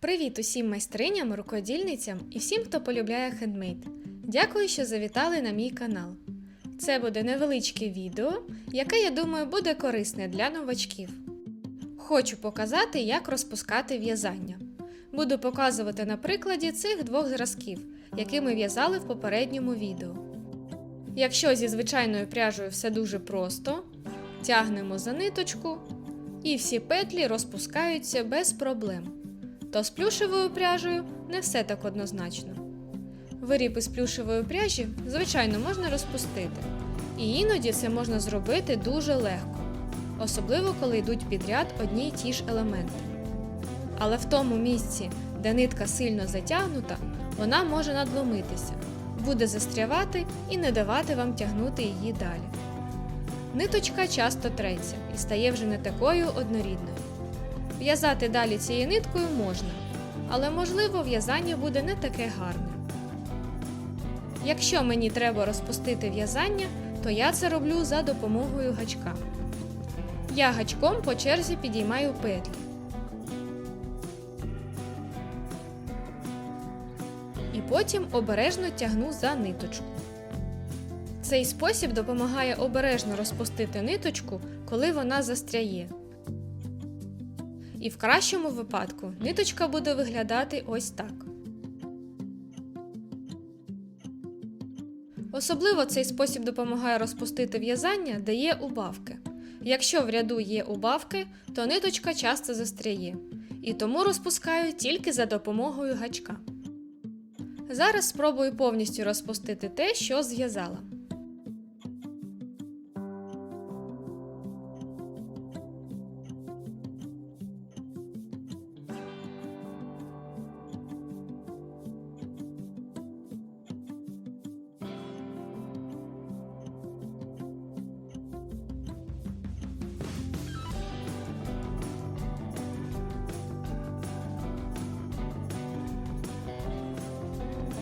Привіт усім майстриням, рукодільницям і всім, хто полюбляє хендмейд. Дякую, що завітали на мій канал. Це буде невеличке відео, яке, я думаю, буде корисне для новачків. Хочу показати, як розпускати в'язання. Буду показувати на прикладі цих двох зразків, які ми в'язали в попередньому відео. Якщо зі звичайною пряжею все дуже просто, тягнемо за ниточку і всі петлі розпускаються без проблем. То з плюшевою пряжею не все так однозначно. Виріб із плюшевої пряжі, звичайно, можна розпустити, і іноді це можна зробити дуже легко, особливо коли йдуть підряд одні й ті ж елементи. Але в тому місці, де нитка сильно затягнута, вона може надломитися, буде застрявати і не давати вам тягнути її далі. Ниточка часто треться і стає вже не такою однорідною. В'язати далі цією ниткою можна, але можливо в'язання буде не таке гарне. Якщо мені треба розпустити в'язання, то я це роблю за допомогою гачка. Я гачком по черзі підіймаю петлі. І потім обережно тягну за ниточку. Цей спосіб допомагає обережно розпустити ниточку, коли вона застряє. І в кращому випадку ниточка буде виглядати ось так. Особливо цей спосіб допомагає розпустити в'язання, де є убавки. Якщо в ряду є убавки, то ниточка часто застряє. І тому розпускаю тільки за допомогою гачка. Зараз спробую повністю розпустити те, що зв'язала.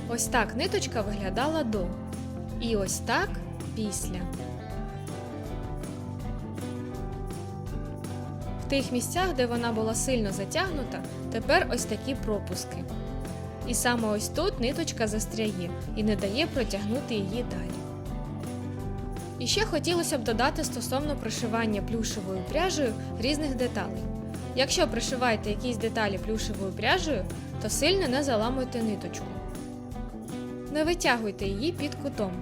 Ось так ниточка виглядала до. І ось так після. В тих місцях, де вона була сильно затягнута, тепер ось такі пропуски. І саме ось тут ниточка застряє і не дає протягнути її далі. І ще хотілося б додати стосовно пришивання плюшевою пряжею різних деталей. Якщо пришиваєте якісь деталі плюшевою пряжею, то сильно не заламуйте ниточку. Не витягуйте її під кутом.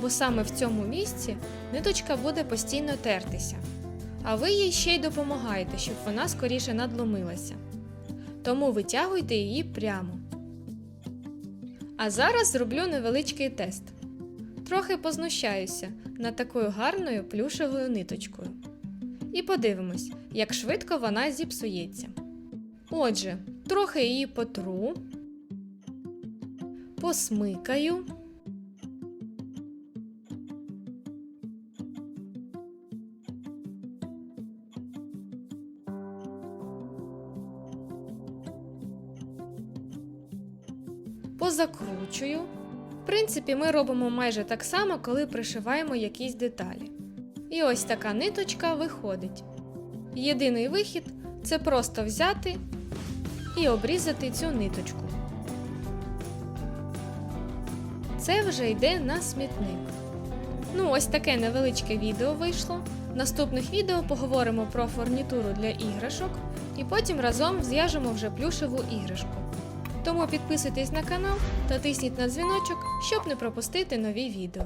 Бо саме в цьому місці ниточка буде постійно тертися, а ви їй ще й допомагаєте, щоб вона скоріше надломилася. Тому витягуйте її прямо. А зараз зроблю невеличкий тест. Трохи познущаюся над такою гарною плюшевою ниточкою. І подивимось, як швидко вона зіпсується. Отже, трохи її потру посмикаю. Позакручую. В принципі, ми робимо майже так само, коли пришиваємо якісь деталі. І ось така ниточка виходить. Єдиний вихід це просто взяти і обрізати цю ниточку. Це вже йде на смітник. Ну, ось таке невеличке відео вийшло. В наступних відео поговоримо про фурнітуру для іграшок і потім разом зв'яжемо вже плюшеву іграшку. Тому підписуйтесь на канал та тисніть на дзвіночок, щоб не пропустити нові відео.